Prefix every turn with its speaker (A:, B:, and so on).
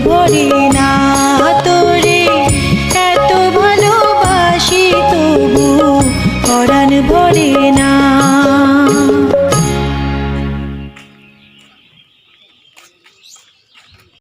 A: ভরি না তোরে এত ভালোবাসি তবু পরাণ ভরে